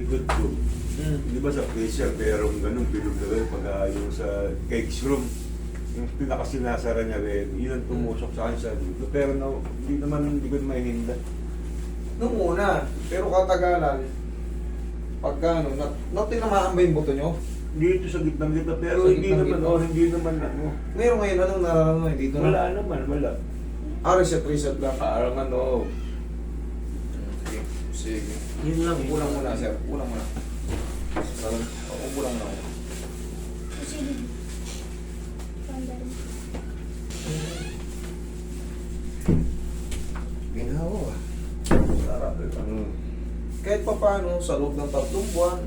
Ikot ko. Mm. Di ba sa facial, merong ganun, ganun, pag ah, yung sa cakes room, yung pinakasinasara niya rin, yun ang tumusok sa akin sa dito. Pero no, hindi naman, hindi ko naman hinda. Nung una, pero katagalan, pagka ano, na, na tinamaan ba yung buto nyo? Dito sa gitna gitna, pero Sa hindi gitnang naman, gitna. oh, hindi naman ano. Ngayon ngayon, anong nararamdaman dito na? Wala naman, wala. Ah, reset, reset lang. Parang ano, Sige, yun lang. Kulang muna, sir. Kulang muna. Parang, oo, kulang muna ako. Sige. Pandari. Ginawa. Sarap. Mm. Kahit pa paano, sa loob ng tatlong buwan,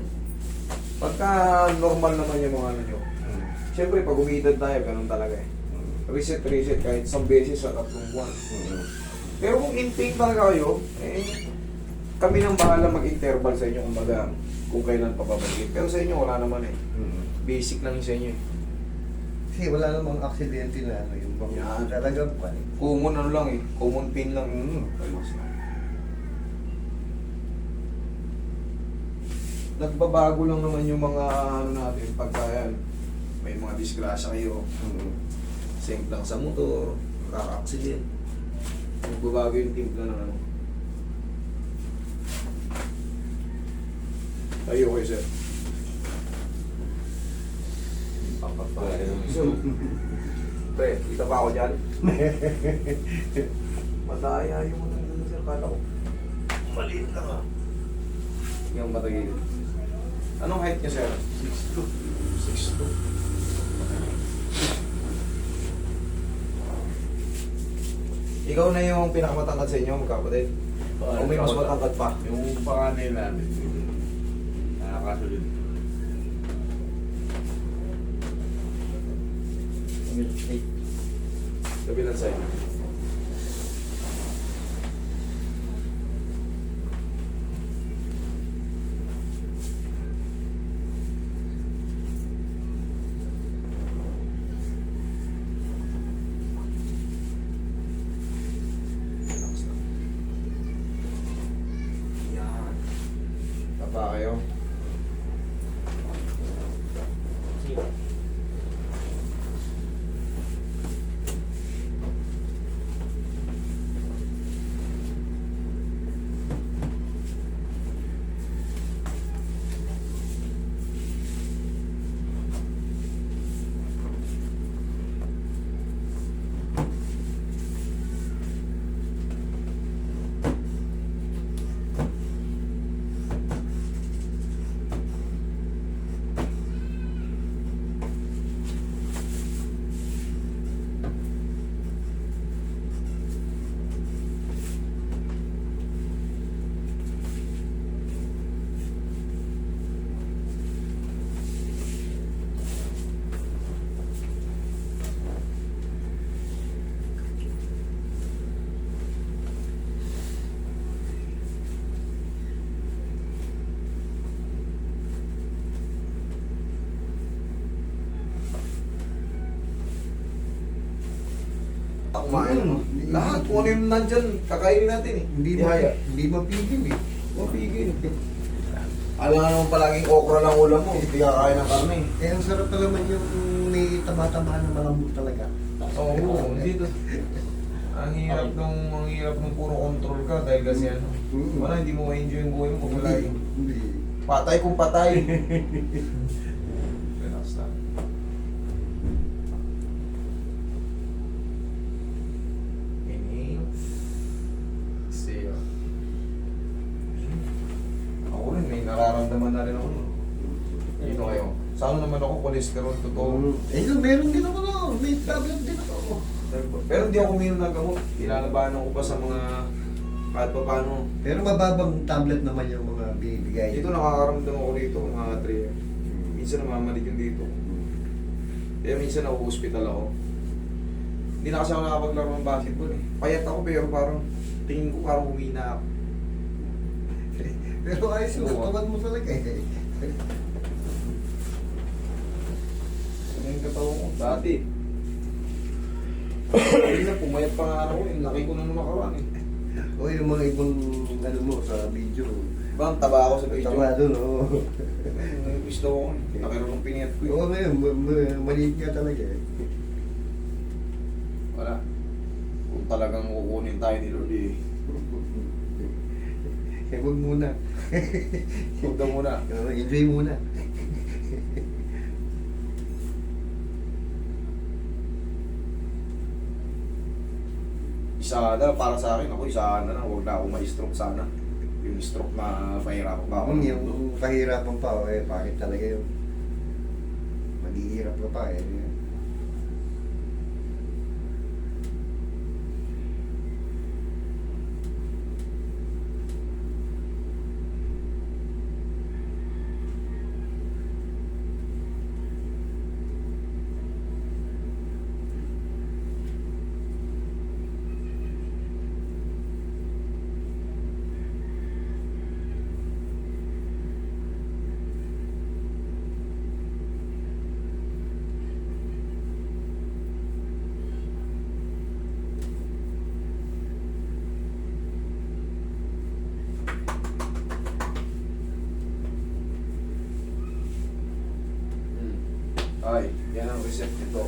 pagka normal naman yung mga ano nyo, Mm. Siyempre, pag umidad tayo, ganun talaga eh. Reset, reset, kahit isang beses sa tatlong buwan. Mm. Pero kung in pain talaga kayo, eh, kami nang bahala mag-interval sa inyo, kumbaga, kung kailan pa babalik. Pero sa inyo, wala naman eh. Mm. Basic lang sa inyo eh. Kasi wala namang aksidente na ano, yung bang Yan. talagang pan. Common ano lang eh, common pain lang. Mm. Lang. Nagbabago lang naman yung mga ano natin, pagka yan, may mga disgrasya kayo, Mm. sink lang sa motor, kaka-accident. Nagbabago yung timpla ng ano. Tayo kayo, sir. Pre, kita pa ako dyan. Madaya yung mga ano, sir, kala ko. Maliit lang ah. Yung matagilid. Anong height niya, sir? 6'2". 6'2". Ikaw na yung pinakamatangkad sa inyo, magkapatid. O may mas matangkad pa. Yung panganay namin, nakakasunod. Kabilang side. Tapa kayo. you. Mo. Mm. Lahat kung ano yung nandyan, kakainin natin eh. Hindi Di ma haya. hindi mapigil eh. Mapigil. Alam nga naman palaging okra lang ulam mo, hindi kakain ng karne. Eh, ang sarap pa naman yung may tama-tama na malambot talaga. Oo, oh, dito. Ang hirap nung, ang hirap nung puro control ka dahil kasi ano. Mm. Wala, hindi mo ma-enjoy yung buhay mo pag wala yung patay kung patay. Relax lang. Inhale. Exhale. Ako rin, may nararamdaman na rin ako. Dito Saan naman ako, cholesterol, totoo. Eh, yun, meron din ako no. May problem din ako. Pero hindi ako uminom ng gamot. Ilalabanan ko pa sa mga kahit pa paano. Pero mababang tablet naman yung mga binibigay. Dito nakakaramdam ako dito mga 3 Minsan namamalig yung dito. Kaya minsan ako hospital ako. Hindi na kasi ako nakapaglaro ng basketball eh. Payat ako pero parang tingin ko parang humina ako. Pero ayos katawan mo talaga eh. Ano yung katawan ko? Dati. Hindi na, pumayat pa nga ako eh. Laki ko na nung nakaraan eh. O yung mga ibang ano mo sa video, Diba, ang taba ako sa video. Tama doon, oo. Daw ako. eh. Nakiroon ng piniyat ko. eh. Oo ngayon, ma- ma- maliit nga talaga eh. Wala. Kung talagang kukunin tayo ni Lord eh. Eh, huwag muna. Huwag daw muna. Enjoy muna. Isa na, para sa akin, ako isa na. Huwag na ako ma-stroke sana. Yung stroke na mahirapan pa ako. Kung yung kahirapan pa, eh, bakit talaga yun? Maghihirap ka pa eh. Hmm. Ay, yan ang reset nito.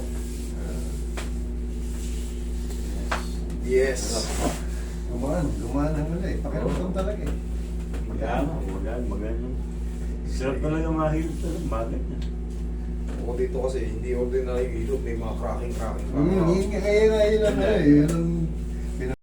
Yes. Gumaan, gumaan na muna eh. Pakiramdam talaga eh. Magana, magana, magana. Sarap talaga mahil talaga, magat niya. Ako dito kasi hindi ordinary hilot, may mga cracking cracking. Hmm, yun nga, kaya nga yun ang ano eh. Yun ang